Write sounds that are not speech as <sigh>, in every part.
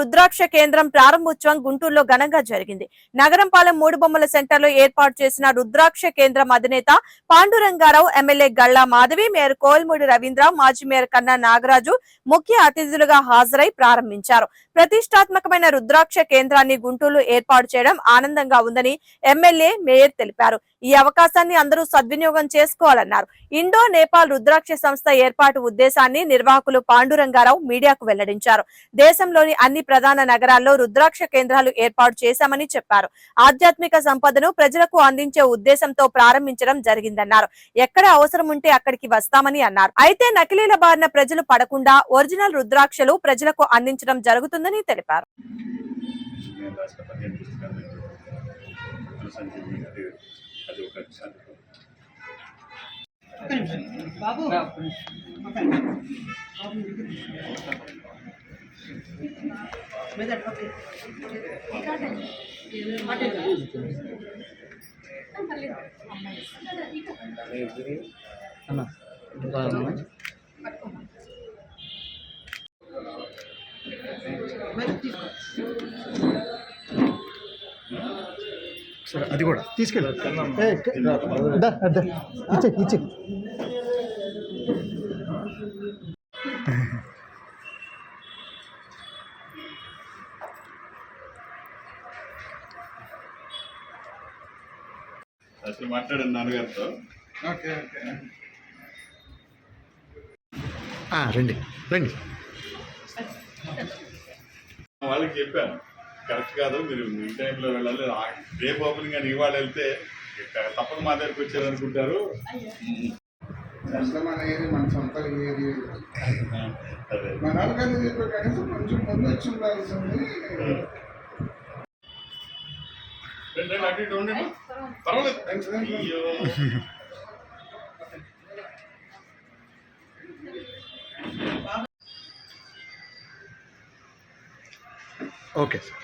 రుద్రాక్ష కేంద్రం ప్రారంభోత్సవం గుంటూరులో ఘనంగా జరిగింది. నగరంపాలెం మూడు బొమ్మల సెంటర్లో ఏర్పాటు చేసిన రుద్రాక్ష కేంద్రం అధినేత పాండురంగారావు ఎమ్మెల్యే గల్లా మాధవి మేయర్ కోయల్మూడి రవీంద్ర మాజీ మేయర్ కన్నా నాగరాజు ముఖ్య అతిథులుగా హాజరై ప్రారంభించారు. ప్రతిష్టాత్మకమైన రుద్రాక్ష కేంద్రాన్ని గుంటూరులో ఏర్పాటు చేయడం ఆనందంగా ఉందని ఎమ్మెల్యే మేయర్ తెలిపారు. ఈ అవకాశాన్ని అందరూ సద్వినియోగం చేసుకోవాలన్నారు. ఇండో నేపాల్ రుద్రాక్ష సంస్థ ఏర్పాటు ఉద్దేశాన్ని నిర్వాహకులు పాండురంగారావు మీడియాకు వెల్లడించారు. దేశంలోని అన్ని ప్రధాన నగరాల్లో రుద్రాక్ష కేంద్రాలు ఏర్పాటు చేశామని చెప్పారు. ఆధ్యాత్మిక సంపదను ప్రజలకు అందించే ఉద్దేశంతో ప్రారంభించడం జరిగిందన్నారు. ఎక్కడ అవసరం ఉంటే అక్కడికి వస్తామని అన్నారు. అయితే నకిలీల బారిన ప్రజలు పడకుండా ఒరిజినల్ రుద్రాక్షలు ప్రజలకు అందించడం జరుగుతుందని తెలిపారు నేను రాసిన పదిహేను పుస్తకాలు సంజీవి అది అది ఒక శాంతి బాబు అన్న బాగున్నా సరే అది కూడా. తీసుకెళ్ళి. ఏ, దా, దా. ఇచ్చే ఇచ్చే. అసలు మాట్లాడాను నాన్నగారితో. ఆ, రండి రండి. వాళ్ళకి చెప్పాను. కరెక్ట్ కాదు మీరు ఈ టైంలో వెళ్ళాలి. రేపు ఓపెనింగ్ అని ఇవాళ వెళ్తే తప్పక మా దగ్గరికి వచ్చారనుకుంటారు. అసలు మన ఏరియా మన సొంత ఏరియా <laughs> మన కనీసం కొంచెం ముందు వచ్చి ఉండాల్సింది. రండి, రండి, అటు ఇటు ఉండండి. పర్వాలేదు. అయ్యో. Okay sir.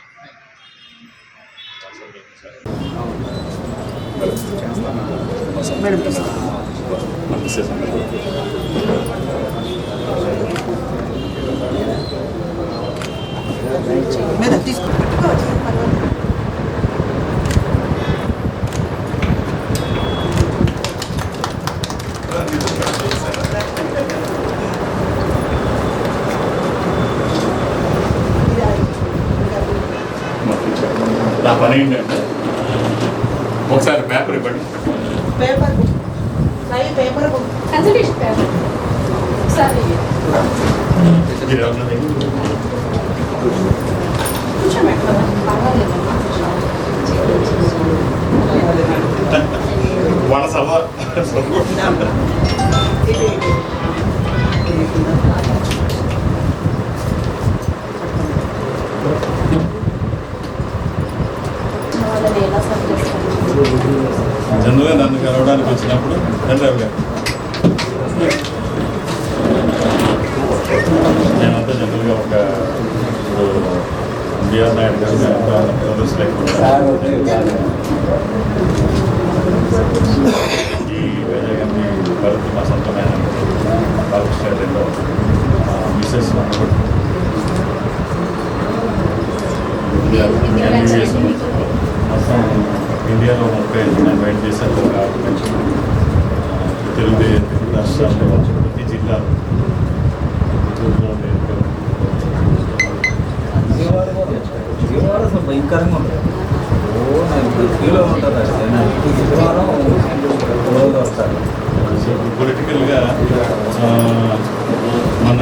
మేడం తీసుకో. నా పని ఏంటంటే ఒకసారి పేపర్ ఇవ్వండి paper Sai paper consultation paper ఒకసారి మీరు ఎవరినది? కూర్చోండి పర్వాలేదమ్మా వాళ్ళ సభ చంద్రబాబు గారు నేనంతా జనరల్గా ఒక బిఆర్ నాయుడు గారు ఈ వైజాగ్ భరత్ మా సొంతమైన బాలకృష్ణ రెండో మిసెస్ ఎంబీబీఎస్ మొత్తం ఇండియాలో ముప్పై ఐదు ఒక ఆరు నుంచి తెలుగు రాష్ట్రాల్లో ప్రతి జిల్లాలో నేను అసలు భయంకరంగా ఉంటుంది ఓ ఇప్పుడు ఫీల్ ఉంటుంది అది విజయవారం రోజు వస్తారు పొలిటికల్గా మన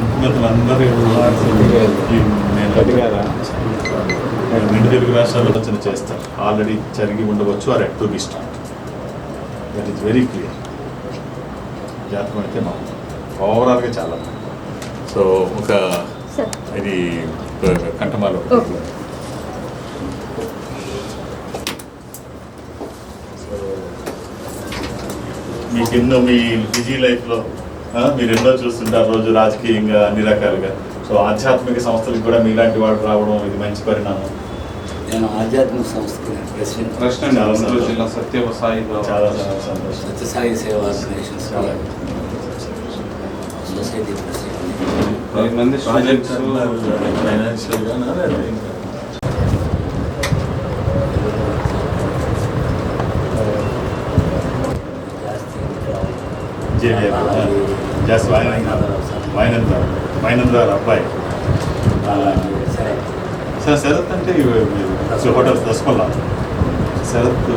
ముఖ్యమంత్రులందరూ నేను రెండు తెలుగు రాష్ట్రాల్లో ఆలోచన చేస్తారు. ఆల్రెడీ జరిగి ఉండవచ్చు are at to be start that is very clear జాతకం అయితే మా ఓవరాల్గా చాలా. సో ఒక ఇది కంఠమాలో ఓకే. మీకు ఎన్నో మీ బిజీ లైఫ్లో మీరు ఎన్నో చూస్తుంటారు రోజు రాజకీయంగా అన్ని రకాలుగా. సో ఆధ్యాత్మిక సంస్థలకు కూడా మీలాంటి వాళ్ళు రావడం ఇది మంచి పరిణామం. నేను ఆధ్యాత్మిక సంస్థకి నేను ప్రెసిడెంట్ ప్రెసిడెంట్ అనంతపురం జిల్లా సత్యవ సాయి చాలా చాలా సంతోషం Sathya Sai Seva organization society president మంది ప్రాజెక్ట్స్ ఫైనాన్షియల్గా జస్ట్ వాయినంద్ర వాయినంద్ర వాయినంద్ర అబ్బాయి సరే సార్ శరత్ అంటే హోటల్స్ దసపల్లా శరత్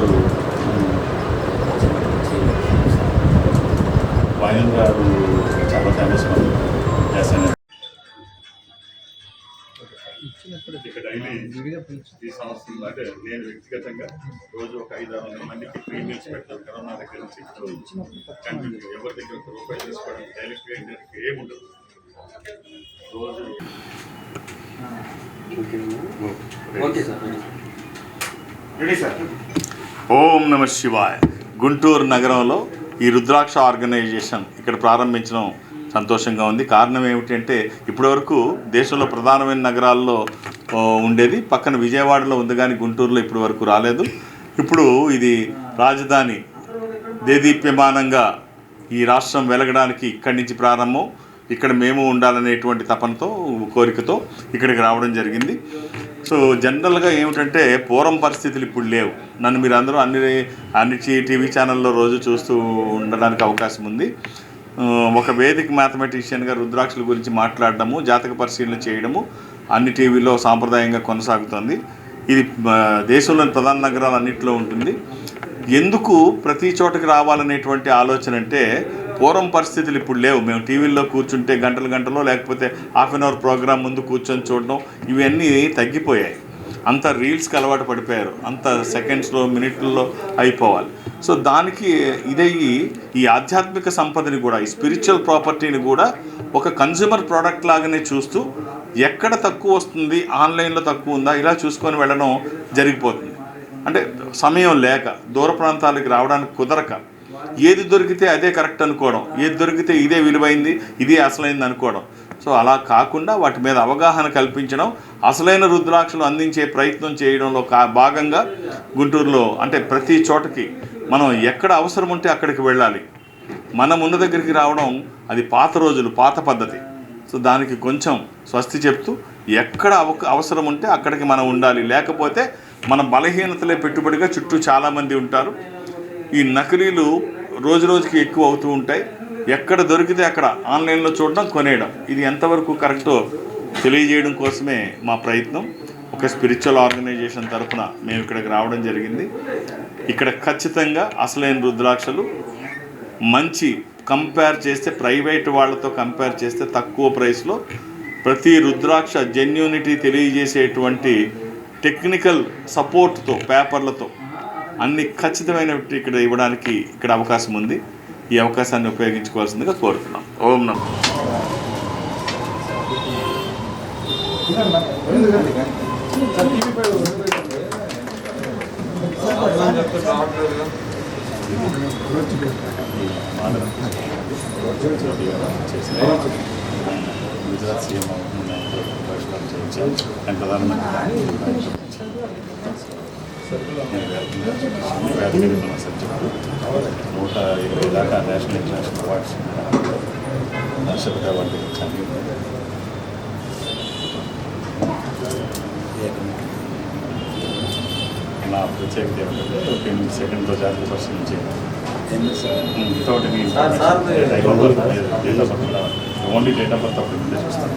వాయన్ గారు చాలా ఫేమస్ ఈ సంవత్సరంలో అంటే నేను వ్యక్తిగతంగా రోజు ఒక ఐదు ఆరు వందల మందికి ప్రీమియర్స్ పెడతాను కరోనా దగ్గర నుంచి కంటిన్యూ ఎవరి దగ్గర ఒక రూపాయి తీసుకోవడం డైరెక్ట్గా ఏముండదు. రోజు ఓం నమ శివాయ్. గుంటూరు నగరంలో ఈ రుద్రాక్ష ఆర్గనైజేషన్ ఇక్కడ ప్రారంభించడం సంతోషంగా ఉంది. కారణం ఏమిటంటే ఇప్పటివరకు దేశంలో ప్రధానమైన నగరాల్లో ఉండేది. పక్కన విజయవాడలో ఉంది కానీ గుంటూరులో ఇప్పటి వరకు రాలేదు. ఇప్పుడు ఇది రాజధాని దేదీప్యమానంగా ఈ రాష్ట్రం వెలగడానికి ఇక్కడి నుంచి ప్రారంభం. ఇక్కడ మేము ఉండాలనేటువంటి తపనతో కోరికతో ఇక్కడికి రావడం జరిగింది. సో జనరల్గా ఏమిటంటే పూర్వం పరిస్థితులు ఇప్పుడు లేవు. నన్ను మీరు అందరూ అన్ని అన్ని టీవీ ఛానల్లో రోజు చూస్తూ ఉండడానికి అవకాశం ఉంది. ఒక వేదిక మ్యాథమెటిషియన్గా రుద్రాక్షల గురించి మాట్లాడడము జాతక పరిశీలన చేయడము అన్ని టీవీలో సాంప్రదాయంగా కొనసాగుతుంది. ఇది దేశంలోని ప్రధాన నగరాలన్నింటిలో ఉంటుంది. ఎందుకు ప్రతి చోటకి రావాలనేటువంటి ఆలోచన అంటే పూర్వం పరిస్థితులు ఇప్పుడు లేవు. మేము టీవీల్లో కూర్చుంటే గంటలు గంటలో లేకపోతే హాఫ్ అన్ అవర్ ప్రోగ్రామ్ ముందు కూర్చొని చూడడం ఇవన్నీ తగ్గిపోయాయి. అంత రీల్స్కి అలవాటు పడిపోయారు. అంత సెకండ్స్లో మినిట్లలో అయిపోవాలి. సో దానికి ఇదయ్యి ఈ ఆధ్యాత్మిక సంపదని కూడా ఈ స్పిరిచువల్ ప్రాపర్టీని కూడా ఒక కన్జ్యూమర్ ప్రోడక్ట్ లాగానే చూస్తూ ఎక్కడ తక్కువ వస్తుంది ఆన్లైన్లో తక్కువ ఉందా ఇలా చూసుకొని వెళ్ళడం జరిగిపోతుంది. అంటే సమయం లేక దూర ప్రాంతాలకు రావడానికి కుదరక ఏది దొరికితే అదే కరెక్ట్ అనుకోవడం. ఏది దొరికితే ఇదే విలువైంది ఇదే అసలైంది అనుకోవడం. సో అలా కాకుండా వాటి మీద అవగాహన కల్పించడం అసలైన రుద్రాక్షలు అందించే ప్రయత్నం చేయడంలో కా భాగంగా గుంటూరులో అంటే ప్రతి చోటకి మనం ఎక్కడ అవసరం ఉంటే అక్కడికి వెళ్ళాలి. మనం ఉన్న దగ్గరికి రావడం అది పాత రోజులు పాత పద్ధతి. సో దానికి కొంచెం స్వస్తి చెప్తూ ఎక్కడ అవ అవసరం ఉంటే అక్కడికి మనం ఉండాలి. లేకపోతే మన బలహీనతలే పెట్టుబడిగా చుట్టూ చాలామంది ఉంటారు. ఈ నకిలీలు రోజు రోజుకి ఎక్కువ అవుతూ ఉంటాయి. ఎక్కడ దొరికితే అక్కడ ఆన్లైన్లో చూడడం కొనేయడం. ఇది ఎంతవరకు కరెక్టో తెలియజేయడం కోసమే మా ప్రయత్నం. ఒక స్పిరిచువల్ ఆర్గనైజేషన్ తరఫున మేము ఇక్కడికి రావడం జరిగింది. ఇక్కడ ఖచ్చితంగా అసలైన రుద్రాక్షలు మంచి కంపేర్ చేస్తే ప్రైవేట్ వాళ్ళతో కంపేర్ చేస్తే తక్కువ ప్రైస్లో ప్రతి రుద్రాక్ష జెన్యూనిటీ తెలియజేసేటువంటి టెక్నికల్ సపోర్ట్తో పేపర్లతో అన్ని ఖచ్చితమైనవి ఇక్కడ ఇవ్వడానికి ఇక్కడ అవకాశం ఉంది. ఈ అవకాశాన్ని ఉపయోగించుకోవాల్సిందిగా కోరుతున్నాం. ఓం నమ. గుజరాత్ సీఎం అండ్ ప్రధానమంత్రి నూట ఇరవై దాకా నేషనల్ ఇంటర్నేషనల్ అవార్డ్స్ రాష్ట్రపతి అవార్డు ఇచ్చాను నా ప్రత్యేకత ఏమిటంటే ఒక ఎనిమిది సెకండ్లో జాతీయ నుంచి without any date of birth only date of birth అప్పుడు ముందే చూస్తాను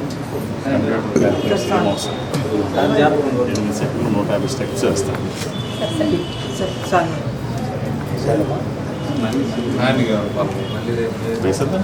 ఎనిమిది సెకండ్లు నూట యాభై స్టెప్స్ వేస్తాను సార్ వేసేద్దాం